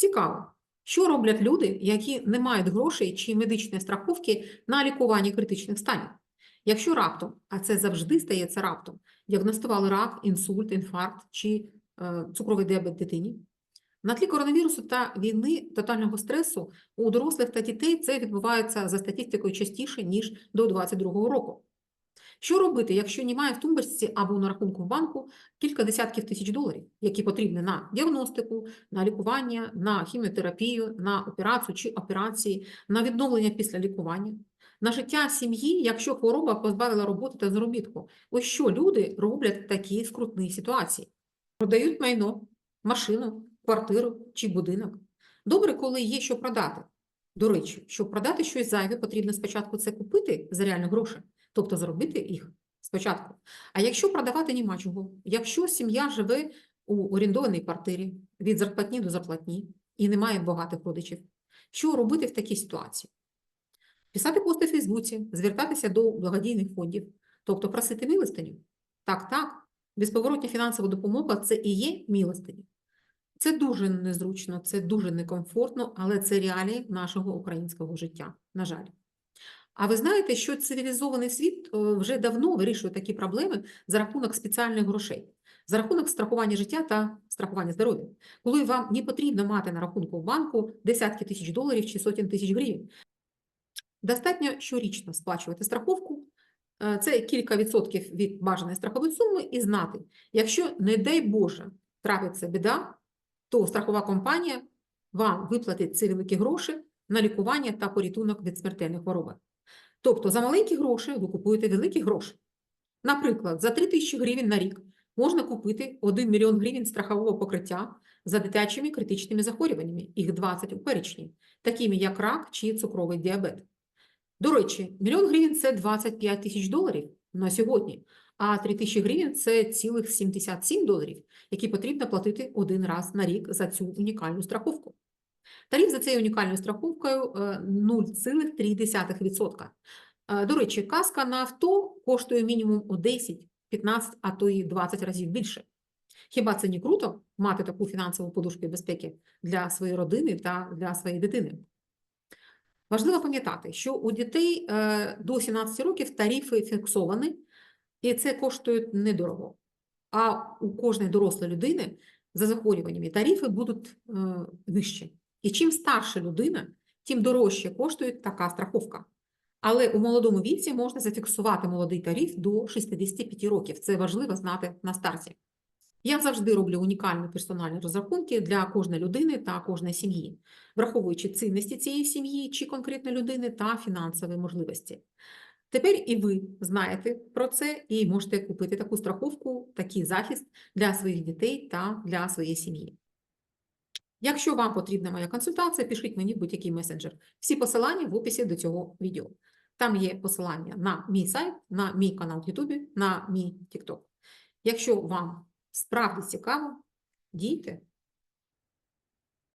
Цікаво, що роблять люди, які не мають грошей чи медичної страховки на лікування критичних станів. Якщо раптом, а це завжди стається раптом, діагностували рак, інсульт, інфаркт чи е, цукровий діабет дитині, на тлі коронавірусу та війни тотального стресу у дорослих та дітей це відбувається за статистикою частіше, ніж до 2022 року. Що робити, якщо немає в тумбочці або на рахунку в банку кілька десятків тисяч доларів, які потрібні на діагностику, на лікування, на хіміотерапію, на операцію чи операції, на відновлення після лікування, на життя сім'ї, якщо хвороба позбавила роботи та заробітку? Ось що люди роблять в такій скрутній ситуації? Продають майно, машину, квартиру чи будинок. Добре, коли є що продати. До речі, щоб продати щось зайве, потрібно спочатку це купити за реальні гроші, тобто заробити їх спочатку. А якщо продавати нема чого, якщо сім'я живе у орендованій квартирі від зарплатні до зарплатні і немає багатих родичів, що робити в такій ситуації? Писати пости в Фейсбуці, звертатися до благодійних фондів, тобто просити милостиню. Так, так, безповоротня фінансова допомога це і є милостиня. Це дуже незручно, це дуже некомфортно, але це реалії нашого українського життя, на жаль. А ви знаєте, що цивілізований світ е, вже давно вирішує такі проблеми за рахунок спеціальних грошей, за рахунок страхування життя та страхування здоров'я, коли вам не потрібно мати на рахунку в банку десятки тисяч доларів чи сотень тисяч гривень. Достатньо щорічно сплачувати страховку, е, це кілька відсотків від бажаної страхової суми, і знати, якщо, не дай Боже, трапиться біда, то страхова компанія вам виплатить ці великі гроші на лікування та порятунок від смертельної хвороби. Тобто за маленькі гроші ви купуєте великі гроші. Наприклад, за 3 тисячі гривень на рік можна купити 1 мільйон гривень страхового покриття за дитячими критичними захворюваннями, їх 20 у перечні, такими як рак чи цукровий діабет. До речі, мільйон гривень – це 25 тисяч доларів на сьогодні, а 3 тисячі гривень – це цілих 77 доларів, які потрібно платити один раз на рік за цю унікальну страховку. Тариф за цією унікальною страховкою е, 0,3%. Е, До речі, каска на авто коштує мінімум у 10, 15, а то і 20 разів більше. Хіба це не круто мати таку фінансову подушку безпеки для своєї родини та для своєї дитини? Важливо пам'ятати, що у дітей е, до 17 років тарифи фіксовані, і це коштує недорого. А у кожної дорослої людини за захворюваннями тарифи будуть е, вищі. І чим старша людина, тим дорожче коштує така страховка. Але у молодому віці можна зафіксувати молодий тариф до 65 років. Це важливо знати на старті. Я завжди роблю унікальні персональні розрахунки для кожної людини та кожної сім'ї, враховуючи цінності цієї сім'ї чи конкретної людини та фінансові можливості. Тепер і ви знаєте про це і можете купити таку страховку, такий захист для своїх дітей та для своєї сім'ї. Якщо вам потрібна моя консультація, пишіть мені в будь-який месенджер. Всі посилання в описі до цього відео. Там є посилання на мій сайт, на мій канал в Ютубі, на мій TikTok. Якщо вам справді цікаво, дійте,